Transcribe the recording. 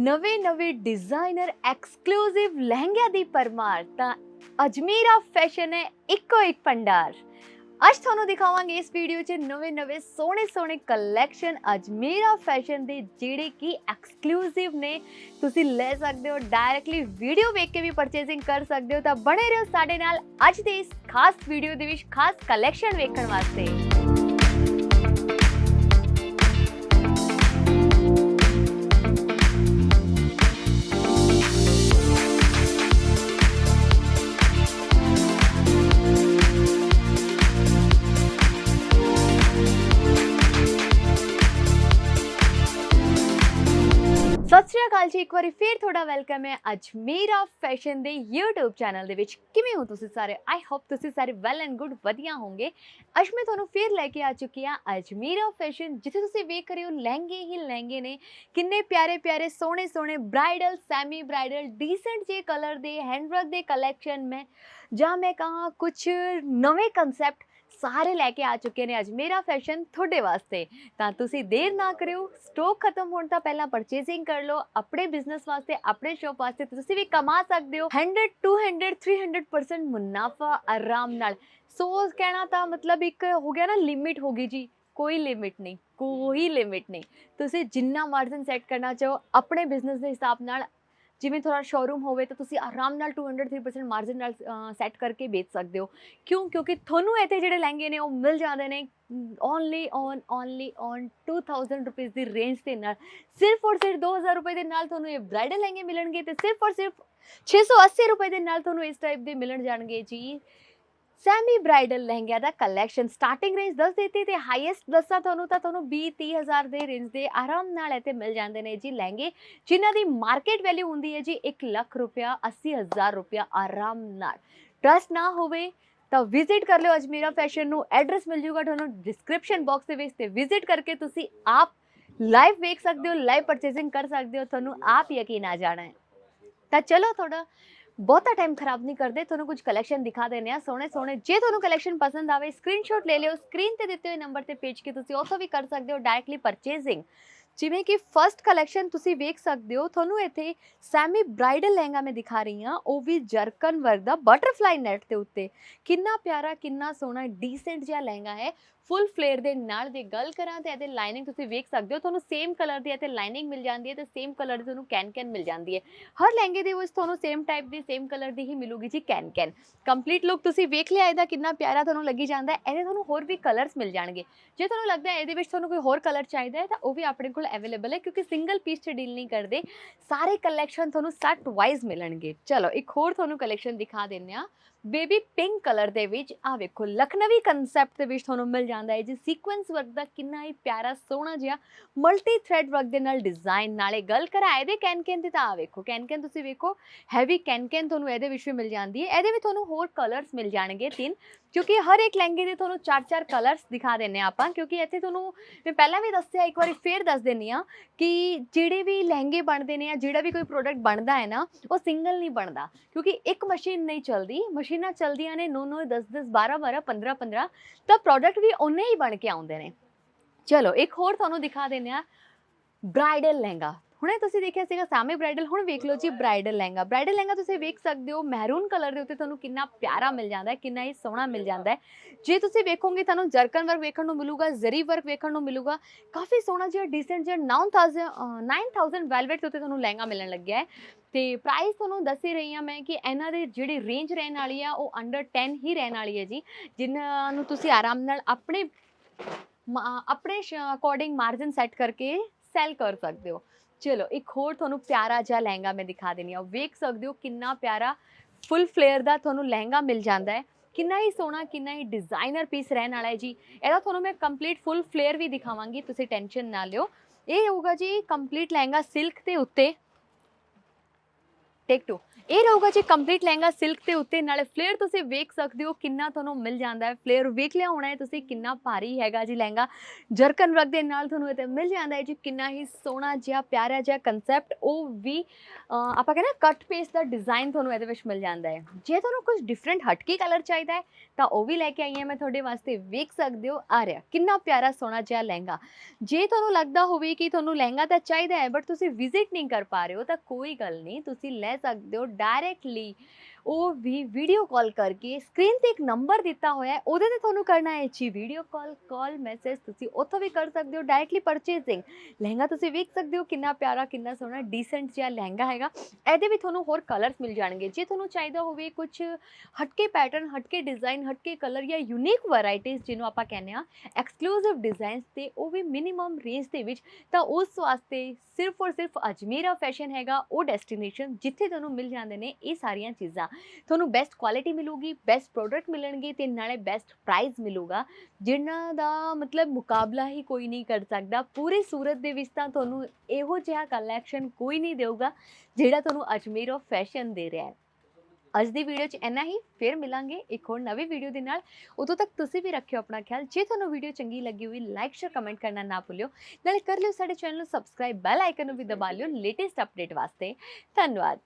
ਨਵੇਂ-ਨਵੇਂ designer exclusive ਲਹਿੰਗਿਆਂ ਦੀ ਪਰਮਾਰ ਤਾਂ ਅਜਮੀਰਾ ਫੈਸ਼ਨ ਹੈ ਇੱਕੋ ਇੱਕ ਭੰਡਾਰ। ਅੱਜ ਤੁਹਾਨੂੰ ਦਿਖਾਵਾਂਗੇ ਇਸ ਵੀਡੀਓ 'ਚ ਨਵੇਂ-ਨਵੇਂ, ਸੋਹਣੇ-ਸੋਹਣੇ ਕਲੈਕਸ਼ਨ ਅਜਮੀਰਾ ਫੈਸ਼ਨ ਦੇ ਜਿਹੜੇ ਕਿ ਐਕਸਕਲੂਸਿਵ ਨੇ। ਤੁਸੀਂ ਲੈ ਸਕਦੇ ਹੋ ਡਾਇਰੈਕਟਲੀ ਵੀਡੀਓ ਵੇਖ ਕੇ ਵੀ ਪਰਚੇਸਿੰਗ ਕਰ ਸਕਦੇ ਹੋ। ਤਾਂ ਬਣੇ ਰਹੋ ਸਾਡੇ ਨਾਲ ਅੱਜ ਦੇ ਇਸ ਖਾਸ ਵੀਡੀਓ ਦੇ ਵਿੱਚ, ਖਾਸ ਕਲੈਕਸ਼ਨ ਵੇਖਣ ਵਾਸਤੇ। ਅਕਾਲ ਜੀ ਇੱਕ ਵਾਰੀ ਫੇਰ ਤੁਹਾਡਾ ਵੈਲਕਮ ਹੈ। ਅਜਮੀਰਾ ਫੈਸ਼ਨ ਦੇ YouTube ਚੈਨਲ ਦੇ ਵਿੱਚ ਕਿਵੇਂ ਹੋ ਤੁਸੀਂ ਸਾਰੇ? ਆਈ ਹੋਪ ਤੁਸੀਂ ਸਾਰੇ ਵੈਲ ਐਂਡ ਗੁੱਡ ਵਧੀਆ ਹੋਵੋਗੇ। ਅੱਜ ਮੈਂ ਤੁਹਾਨੂੰ ਫੇਰ ਲੈ ਕੇ ਆ ਚੁੱਕੀ ਹਾਂ। ਅਜਮੀਰਾ ਫੈਸ਼ਨ ਜਿੱਥੇ ਤੁਸੀਂ ਵੇਖ ਰਹੇ ਹੋ, ਲਹਿੰਗੇ ਹੀ ਲਹਿੰਗੇ ਨੇ। ਕਿੰਨੇ ਪਿਆਰੇ ਪਿਆਰੇ, ਸੋਹਣੇ ਸੋਹਣੇ ਬ੍ਰਾਈਡਲ ਸੈਮੀ ਬ੍ਰਾਈਡਲ ਡੀਸੈਂਟ ਜੇ ਕਲਰ ਦੇ ਹੈਂਡਵਰਕ ਦੇ ਕਲੈਕਸ਼ਨ ਮੈਂ। ਜਾਂ ਮੈਂ ਕਹਾਂ ਕੁਝ ਨਵੇਂ ਕਨਸੈਪਟ ਸਾਰੇ ਲੈ ਕੇ ਆ ਚੁੱਕੇ ਨੇ ਅੱਜ। ਮੇਰਾ ਫੈਸ਼ਨ ਤੁਹਾਡੇ ਵਾਸਤੇ। ਤਾਂ ਤੁਸੀਂ ਦੇਰ ਨਾ ਕਰਿਓ ਸਟਾਕ ਖਤਮ ਹੋਣ ਤੋਂ ਪਹਿਲਾਂ ਪਰਚੇਸਿੰਗ ਕਰ ਲਓ, ਆਪਣੇ ਬਿਜ਼ਨਸ ਵਾਸਤੇ, ਆਪਣੇ ਸ਼ੌਪ ਵਾਸਤੇ ਤੁਸੀਂ ਵੀ ਕਮਾ ਸਕਦੇ ਹੋ। 100 200 300% ਮੁਨਾਫਾ ਆਰਾਮ ਨਾਲ। ਸੋ ਕਹਿਣਾ ਤਾਂ ਮਤਲਬ ਇੱਕ ਹੋ ਗਿਆ ਨਾ ਲਿਮਿਟ ਹੋ ਗਈ ਜੀ। ਕੋਈ ਲਿਮਿਟ ਨਹੀਂ, ਕੋਈ ਲਿਮਿਟ ਨਹੀਂ। ਤੁਸੀਂ ਜਿੰਨਾ ਮਾਰਜਨ ਸੈੱਟ ਕਰਨਾ ਚਾਹੋ, ਆਪਣੇ ਬਿਜ਼ਨਸ ਦੇ ਹਿਸਾਬ ਨਾਲ ਜਿਵੇਂ ਤੁਹਾਡਾ ਸ਼ੋਰੂਮ ਹੋਵੇ ਤਾਂ ਤੁਸੀਂ ਆਰਾਮ ਨਾਲ 203% ਮਾਰਜਨ ਨਾਲ ਸੈੱਟ ਕਰਕੇ ਵੇਚ ਸਕਦੇ ਹੋ। ਕਿਉਂ? ਕਿਉਂਕਿ ਤੁਹਾਨੂੰ ਇੱਥੇ ਜਿਹੜੇ ਲਹਿੰਗੇ ਨੇ, ਉਹ ਮਿਲ ਜਾਂਦੇ ਨੇ ਓਨਲੀ ਔਨ ਓਨਲੀ ਔਨ 2000 ਰੁਪਏ ਦੀ ਰੇਂਜ ਦੇ ਨਾਲ। ਸਿਰਫ ਔਰ ਸਿਰਫ 2000 ਰੁਪਏ ਦੇ ਨਾਲ ਤੁਹਾਨੂੰ ਇਹ ਬ੍ਰਾਈਡਲ ਲਹਿੰਗੇ ਮਿਲਣਗੇ ਤੇ ਸਿਰਫ ਔਰ ਸਿਰਫ 680 ਰੁਪਏ ਦੇ ਨਾਲ ਤੁਹਾਨੂੰ ਇਸ ਟਾਈਪ ਦੇ ਮਿਲਣ ਜਾਣਗੇ ਜੀ। ਸੈਮੀ ਬ੍ਰਾਈਡਲ ਲਹਿੰਗਿਆਂ ਦਾ ਕਲੈਕਸ਼ਨ ਸਟਾਰਟਿੰਗ ਰੇਂਜ ਦੱਸ ਦਿੱਤੀ ਤੇ ਹਾਈਐਸਟ ਦੱਸਾਂ ਤੁਹਾਨੂੰ ਤਾਂ ਤੁਹਾਨੂੰ 20 30000 ਦੇ ਰੇਂਜ ਦੇ ਆਰਾਮ ਨਾਲ ਇੱਥੇ ਮਿਲ ਜਾਂਦੇ ਨੇ ਜੀ ਲਹਿੰਗੇ, ਜਿਨ੍ਹਾਂ ਦੀ ਮਾਰਕੀਟ ਵੈਲਿਊ ਹੁੰਦੀ ਹੈ ਜੀ 1 ਲੱਖ ਰੁਪਇਆ 80000 ਰੁਪਇਆ ਆਰਾਮ ਨਾਲ। ਟਰਸਟ ਨਾ ਹੋਵੇ ਤਾਂ ਵਿਜ਼ਿਟ ਕਰ ਲਿਓ ਅਜਮੀਰਾ ਫੈਸ਼ਨ ਨੂੰ ਐਡਰੈਸ ਮਿਲ ਜੂਗਾ ਤੁਹਾਨੂੰ ਡਿਸਕ੍ਰਿਪਸ਼ਨ ਬਾਕਸ ਦੇ ਵਿੱਚ ਤੇ ਵਿਜ਼ਿਟ ਕਰਕੇ ਤੁਸੀਂ ਆਪ ਲਾਈਵ ਵੇਖ ਸਕਦੇ ਹੋ ਲਾਈਵ ਪਰਚੇਸਿੰਗ ਕਰ ਸਕਦੇ ਹੋ, ਤੁਹਾਨੂੰ ਆਪ ਯਕੀਨ ਆ ਜਾਣਾ ਹੈ। ਤਾਂ ਚਲੋ ਥੋੜਾ ਬਹੁਤਾ ਟਾਈਮ ਖਰਾਬ ਨਹੀਂ ਕਰਦੇ, ਤੁਹਾਨੂੰ ਕੁਝ ਕਲੈਕਸ਼ਨ ਦਿਖਾ ਦਿੰਦੇ ਆ ਸੋਹਣੇ ਸੋਹਣੇ, ਜੇ ਤੁਹਾਨੂੰ ਕਲੈਕਸ਼ਨ ਪਸੰਦ ਆਵੇ ਸਕਰੀਨਸ਼ਾਟ ਲੈ ਲਿਓ ਸਕਰੀਨ ਤੇ ਦਿੱਤੇ ਹੋਏ ਨੰਬਰ ਤੇ ਭੇਜ ਕੇ ਤੁਸੀਂ ਉੱਥੋਂ ਵੀ ਕਰ ਸਕਦੇ ਹੋ ਡਾਇਰੈਕਟਲੀ ਪਰਚੇਸਿੰਗ ਜਿਵੇਂ ਕਿ ਫਰਸਟ ਕਲੈਕਸ਼ਨ ਤੁਸੀਂ ਵੇਖ ਸਕਦੇ ਹੋ, ਤੁਹਾਨੂੰ ਇੱਥੇ ਸੈਮੀ ਬ੍ਰਾਈਡਲ ਲਹਿੰਗਾ ਮੈਂ ਦਿਖਾ ਰਹੀ ਹਾਂ, ਉਹ ਵੀ ਜਰਕਨ ਵਰਗ ਦਾ ਬਟਰਫਲਾਈ ਨੈਟ ਦੇ ਉੱਤੇ। ਕਿੰਨਾ ਪਿਆਰਾ, ਕਿੰਨਾ ਸੋਹਣਾ ਡੀਸੈਂਟ ਜਿਹਾ ਲਹਿੰਗਾ ਹੈ। ਫੁੱਲ ਫਲੇਅਰ ਦੇ ਨਾਲ ਦੇ ਗੱਲ ਕਰਾਂ ਤੇ ਇਹਦੇ ਲਾਈਨਿੰਗ ਤੁਸੀਂ ਵੇਖ ਸਕਦੇ ਹੋ, ਤੁਹਾਨੂੰ ਸੇਮ ਕਲਰ ਦੀ ਇੱਥੇ ਲਾਈਨਿੰਗ ਮਿਲ ਜਾਂਦੀ ਹੈ ਤੇ ਸੇਮ ਕਲਰ ਦੀ ਤੁਹਾਨੂੰ ਕੈਨ ਕੈਨ ਮਿਲ ਜਾਂਦੀ ਹੈ। ਹਰ ਲਹਿੰਗੇ ਦੇ ਵਿੱਚ ਤੁਹਾਨੂੰ ਸੇਮ ਟਾਈਪ ਦੀ ਸੇਮ ਕਲਰ ਦੀ ਹੀ ਮਿਲੂਗੀ ਜੀ ਕੈਨ ਕੈਨ ਕੰਪਲੀਟ ਲੁੱਕ ਤੁਸੀਂ ਵੇਖ ਲਿਆ ਇਹਦਾ ਕਿੰਨਾ ਪਿਆਰਾ ਤੁਹਾਨੂੰ ਲੱਗੀ ਜਾਂਦਾ ਹੈ ਇਹਦੇ ਤੁਹਾਨੂੰ ਹੋਰ ਵੀ ਕਲਰਸ ਮਿਲ ਜਾਣਗੇ। ਜੇ ਤੁਹਾਨੂੰ ਲੱਗਦਾ ਹੈ ਇਹਦੇ ਵਿੱਚ ਤੁਹਾਨੂੰ ਕੋਈ ਹੋਰ ਕਲਰ ਚਾਹੀਦਾ ਹੈ ਤਾਂ ਉਹ ਵੀ ਆਪਣੇ ਕੋਲ ਅਵੇਲੇਬਲ ਹੈ ਕਿਉਂਕਿ ਸਿੰਗਲ ਪੀਸ 'ਚ ਡੀਲ ਨਹੀਂ ਕਰਦੇ। ਸਾਰੇ ਕਲੈਕਸ਼ਨ ਤੁਹਾਨੂੰ ਸੈਟ ਵਾਈਜ਼ ਮਿਲਣਗੇ। ਚਲੋ, ਇੱਕ ਹੋਰ ਤੁਹਾਨੂੰ ਕਲੈਕਸ਼ਨ ਦਿਖਾ ਦਿੰਨੇ ਆ ਬੇਬੀ ਪਿੰਕ ਕਲਰ ਦੇ ਵਿੱਚ ਆ ਵੇਖੋ, ਲਖਨਵੀ ਕਨਸੈਪਟ ਦੇ ਵਿੱਚ ਤੁਹਾਨੂੰ ਮਿਲ ਜਾਂਦਾ ਹੈ। ਜੀ ਸੀਕੁਐਂਸ ਵਰਕ ਦਾ ਕਿੰਨਾ ਹੀ ਪਿਆਰਾ, ਸੋਹਣਾ ਜਿਹਾ ਮਲਟੀ ਥ੍ਰੈਡ ਵਰਕ ਦੇ ਨਾਲ ਡਿਜ਼ਾਈਨ ਨਾਲੇ ਗੱਲ ਕਰਾਂ, ਇਹਦੇ ਕੈਨ ਦੀ ਤਾਂ ਆ ਵੇਖੋ ਕੈਨ ਤੁਸੀਂ ਵੇਖੋ ਹੈਵੀ ਕੈਨ ਤੁਹਾਨੂੰ ਇਹਦੇ ਵਿੱਚ ਵੀ ਮਿਲ ਜਾਂਦੀ ਹੈ। ਇਹਦੇ ਵਿੱਚ ਤੁਹਾਨੂੰ ਹੋਰ ਕਲਰਸ ਮਿਲ ਜਾਣਗੇ ਤਿੰਨ, ਕਿਉਂਕਿ ਹਰ ਇੱਕ ਲਹਿੰਗੇ ਦੇ ਤੁਹਾਨੂੰ ਚਾਰ ਚਾਰ ਕਲਰਸ ਦਿਖਾ ਦਿੰਨੇ ਆ ਆਪਾਂ, ਕਿਉਂਕਿ ਇੱਥੇ ਤੁਹਾਨੂੰ ਮੈਂ ਪਹਿਲਾਂ ਵੀ ਦੱਸਿਆ, ਇੱਕ ਵਾਰੀ ਫੇਰ ਦੱਸ ਦਿੰਨੀ ਆ ਕਿ ਜਿਹੜੇ ਵੀ ਲਹਿੰਗੇ ਬਣਦੇ ਨੇ ਜਾਂ ਜਿਹੜਾ ਵੀ ਕੋਈ ਪ੍ਰੋਡਕਟ ਬਣਦਾ ਹੈ ਨਾ, ਉਹ ਸਿੰਗਲ ਨਹੀਂ ਬਣਦਾ, ਕਿਉਂਕਿ ਇੱਕ ਮਸ਼ੀਨ ਨਹੀਂ ਚੱਲਦੀ। ਮਸ਼ੀਨਾਂ ਚੱਲਦੀਆਂ ਨੇ 9 9 10 10 12 12 15 15 ਤਾਂ ਪ੍ਰੋਡਕਟ ਵੀ ਉਨੇ ਹੀ ਬਣ ਕੇ ਆਉਂਦੇ ਨੇ। ਚਲੋ, ਇੱਕ ਹੋਰ ਤੁਹਾਨੂੰ ਦਿਖਾ ਦਿੰਨੇ ਆ ਬ੍ਰਾਈਡਲ ਲਹਿੰਗਾ। ਹੁਣੇ ਤੁਸੀਂ ਦੇਖਿਆ ਸੀਗਾ ਸਾਮੇ ਬ੍ਰਾਈਡਲ ਹੁਣ ਵੇਖ ਲਓ ਜੀ ਬ੍ਰਾਈਡਲ ਲਹਿੰਗਾ। ਬ੍ਰਾਈਡਲ ਲਹਿੰਗਾ ਤੁਸੀਂ ਵੇਖ ਸਕਦੇ ਹੋ ਮਹਿਰੂਨ ਕਲਰ ਦੇ ਉੱਤੇ ਤੁਹਾਨੂੰ ਕਿੰਨਾ ਪਿਆਰਾ ਮਿਲ ਜਾਂਦਾ ਹੈ ਕਿੰਨਾ ਹੀ ਸੋਹਣਾ ਮਿਲ ਜਾਂਦਾ ਹੈ। ਜੇ ਤੁਸੀਂ ਵੇਖੋਗੇ ਤੁਹਾਨੂੰ ਜਰਕਨ ਵਰਕ ਵੇਖਣ ਨੂੰ ਮਿਲੂਗਾ ਜ਼ਰੀ ਵਰਕ ਵੇਖਣ ਨੂੰ ਮਿਲੂਗਾ ਕਾਫੀ ਸੋਹਣਾ ਜਿਹਾ ਡੀਸੈਂਟ ਜਿਹਾ 9000 9000 ਵੈਲਵਟ ਦੇ ਉੱਤੇ ਤੁਹਾਨੂੰ ਲਹਿੰਗਾ ਮਿਲਣ ਲੱਗਿਆ ਹੈ। ਤੇ ਪ੍ਰਾਈਸ ਤੁਹਾਨੂੰ ਦੱਸ ਹੀ ਰਹੀ ਹਾਂ ਮੈਂ ਕਿ ਇਹਨਾਂ ਦੀ ਜਿਹੜੀ ਰੇਂਜ ਰਹਿਣ ਵਾਲੀ ਆ ਉਹ ਅੰਡਰ 10 ਹੀ ਰਹਿਣ ਵਾਲੀ ਹੈ ਜੀ ਜਿਨ੍ਹਾਂ ਨੂੰ ਤੁਸੀਂ ਆਰਾਮ ਨਾਲ ਆਪਣੇ ਆਪਣੇ ਅਕੋਰਡਿੰਗ ਮਾਰਜਨ ਸੈੱਟ ਕਰਕੇ ਸੈਲ ਕਰ ਸਕਦੇ ਹੋ। ਚਲੋ, ਇੱਕ ਹੋਰ ਤੁਹਾਨੂੰ ਪਿਆਰਾ ਜਿਹਾ ਲਹਿੰਗਾ ਮੈਂ ਦਿਖਾ ਦੇਣੀ ਆ ਵੇਖ ਸਕਦੇ ਹੋ ਕਿੰਨਾ ਪਿਆਰਾ ਫੁੱਲ ਫਲੇਅਰ ਦਾ ਤੁਹਾਨੂੰ ਲਹਿੰਗਾ ਮਿਲ ਜਾਂਦਾ ਹੈ। ਕਿੰਨਾ ਹੀ ਸੋਹਣਾ, ਕਿੰਨਾ ਹੀ ਡਿਜ਼ਾਈਨਰ ਪੀਸ ਰਹਿਣ ਵਾਲਾ ਹੈ ਜੀ। ਇਹਦਾ ਤੁਹਾਨੂੰ ਮੈਂ ਕੰਪਲੀਟ ਫੁੱਲ ਫਲੇਅਰ ਵੀ ਦਿਖਾਵਾਂਗੀ, ਤੁਸੀਂ ਟੈਨਸ਼ਨ ਨਾ ਲਿਓ। ਇਹ ਹੋਊਗਾ ਜੀ ਕੰਪਲੀਟ ਲਹਿੰਗਾ ਸਿਲਕ ਦੇ ਉੱਤੇ। ਟੇਕ 2 ਇਹ ਰਹੂਗਾ ਜੀ ਕੰਪਲੀਟ ਲਹਿੰਗਾ ਸਿਲਕ ਦੇ ਉੱਤੇ। ਨਾਲੇ ਫਲੇਅਰ ਤੁਸੀਂ ਵੇਖ ਸਕਦੇ ਹੋ ਕਿੰਨਾ ਤੁਹਾਨੂੰ ਮਿਲ ਜਾਂਦਾ ਹੈ। ਫਲੇਅਰ ਵੇਖ ਲਿਆ ਹੋਣਾ ਹੈ ਤੁਸੀਂ, ਕਿੰਨਾ ਭਾਰੀ ਹੈਗਾ ਜੀ ਲਹਿੰਗਾ। ਜਰਕਨ ਵਰਕ ਦੇ ਨਾਲ ਤੁਹਾਨੂੰ ਇਹ ਤੇ ਮਿਲ ਜਾਂਦਾ ਹੈ ਜੀ। ਕਿੰਨਾ ਹੀ ਸੋਹਣਾ ਜਿਹਾ, ਪਿਆਰਾ ਜਿਹਾ ਕਨਸੈਪਟ ਉਹ ਵੀ ਆਪਾਂ ਕਹਿੰਦੇ ਕੱਟ ਪੇਸ ਦਾ ਡਿਜ਼ਾਈਨ ਤੁਹਾਨੂੰ ਇਹਦੇ ਵਿੱਚ ਮਿਲ ਜਾਂਦਾ ਹੈ। ਜੇ ਤੁਹਾਨੂੰ ਕੁਝ ਡਿਫਰੈਂਟ ਹਟਕੀ ਕਲਰ ਚਾਹੀਦਾ ਹੈ, ਤਾਂ ਉਹ ਵੀ ਲੈ ਕੇ ਆਈ ਹਾਂ ਮੈਂ ਤੁਹਾਡੇ ਵਾਸਤੇ। ਵੇਖ ਸਕਦੇ ਹੋ, ਆ ਰਿਹਾ। ਕਿੰਨਾ ਪਿਆਰਾ ਸੋਹਣਾ ਜਿਹਾ ਲਹਿੰਗਾ। ਜੇ ਤੁਹਾਨੂੰ ਲੱਗਦਾ ਹੋਵੇ ਕਿ ਤੁਹਾਨੂੰ ਲਹਿੰਗਾ ਤਾਂ ਚਾਹੀਦਾ ਹੈ ਬਟ ਤੁਸੀਂ ਵਿਜ਼ਿਟ ਨਹੀਂ ਕਰ ਪਾ ਰਹੇ ਹੋ, ਤਾਂ ਕੋਈ ਗੱਲ ਨਹੀਂ। ਤੁਸੀਂ ਲੈ ਸਕਦੇ ਹੋ ਡਾਇਰੈਕਟਲੀ ਉਹ ਵੀ ਵੀਡੀਓ ਕਾਲ ਕਰਕੇ ਸਕਰੀਨ ਤੇ ਇੱਕ ਨੰਬਰ ਦਿੱਤਾ ਹੋਇਆ ਹੈ, ਉਹਦੇ ਤੇ ਤੁਹਾਨੂੰ ਕਰਨਾ ਹੈ ਜੀ ਵੀਡੀਓ ਕਾਲ ਕਾਲ ਮੈਸੇਜ ਤੁਸੀਂ ਉੱਥੋਂ ਵੀ ਕਰ ਸਕਦੇ ਹੋ ਡਾਇਰੈਕਟਲੀ ਪਰਚੇਸਿੰਗ ਲਹਿੰਗਾ ਤੁਸੀਂ ਵੇਖ ਸਕਦੇ ਹੋ ਕਿੰਨਾ ਪਿਆਰਾ, ਕਿੰਨਾ ਸੋਹਣਾ ਡੀਸੈਂਟ ਜਿਹਾ ਲਹਿੰਗਾ ਹੈਗਾ। ਇਹਦੇ ਵੀ ਤੁਹਾਨੂੰ ਹੋਰ ਕਲਰਸ ਮਿਲ ਜਾਣਗੇ। ਜੇ ਤੁਹਾਨੂੰ ਚਾਹੀਦਾ ਹੋਵੇ ਕੁਝ ਹਟਕੇ ਪੈਟਰਨ ਹਟਕੇ ਡਿਜ਼ਾਈਨ ਹਟਕੇ ਕਲਰ ਜਾਂ ਯੂਨੀਕ ਵੈਰਾਈਟੀਆਂ ਜਿਹਨੂੰ ਆਪਾਂ ਕਹਿੰਦੇ ਆ ਐਕਸਕਲੂਸਿਵ ਡਿਜ਼ਾਈਨਸ ਤੇ ਉਹ ਵੀ ਮਿਨੀਮਮ ਰੇਂਜ ਦੇ ਵਿੱਚ, ਤਾਂ ਉਸ ਵਾਸਤੇ ਸਿਰਫ ਔਰ ਸਿਰਫ ਅਜਮੇਰਾ ਫੈਸ਼ਨ ਹੈਗਾ, ਉਹ ਡੈਸਟੀਨੇਸ਼ਨ ਜਿੱਥੇ ਤੁਹਾਨੂੰ ਮਿਲ ਜਾਂਦੇ ਨੇ ਇਹ ਸਾਰੀਆਂ ਚੀਜ਼ਾਂ। ਤੁਹਾਨੂੰ ਬੈਸਟ ਕੁਆਲਿਟੀ ਮਿਲੂਗੀ ਬੈਸਟ ਪ੍ਰੋਡਕਟ ਮਿਲਣਗੇ ਤੇ ਨਾਲੇ ਬੈਸਟ ਪ੍ਰਾਈਸ ਮਿਲੂਗਾ, ਜਿਨ੍ਹਾਂ ਦਾ ਮਤਲਬ ਮੁਕਾਬਲਾ ਹੀ ਕੋਈ ਨਹੀਂ ਕਰ ਸਕਦਾ। ਪੂਰੇ ਸੂਰਤ ਦੇ ਵਿੱਚ ਤਾਂ ਤੁਹਾਨੂੰ ਇਹੋ ਜਿਹਾ ਕਲੈਕਸ਼ਨ ਕੋਈ ਨਹੀਂ ਦੇਊਗਾ, ਜਿਹੜਾ ਤੁਹਾਨੂੰ ਅਜਮੇਰ ਆਫ ਫੈਸ਼ਨ ਦੇ ਰਿਹਾ ਹੈ। ਅੱਜ ਦੀ ਵੀਡੀਓ 'ਚ ਇੰਨਾ ਹੀ, ਫਿਰ ਮਿਲਾਂਗੇ ਇੱਕ ਹੋਰ ਨਵੀਂ ਵੀਡੀਓ ਦੇ ਨਾਲ। ਉਦੋਂ ਤੱਕ ਤੁਸੀਂ ਵੀ ਰੱਖਿਓ ਆਪਣਾ ਖਿਆਲ। ਜੇ ਤੁਹਾਨੂੰ ਵੀਡੀਓ ਚੰਗੀ ਲੱਗੀ ਹੋਈ ਲਾਈਕ ਸ਼ੇਅਰ ਕਮੈਂਟ ਕਰਨਾ ਨਾ ਭੁੱਲਿਓ। ਨਾਲੇ ਕਰ ਲਿਓ ਸਾਡੇ ਚੈਨਲ ਨੂੰ ਸਬਸਕ੍ਰਾਈਬ ਬੈਲ ਆਈਕਨ ਨੂੰ ਵੀ ਦਬਾ ਲਿਓ ਲੇਟੈਸਟ ਅਪਡੇਟ ਵਾਸਤੇ। ਧੰਨਵਾਦ।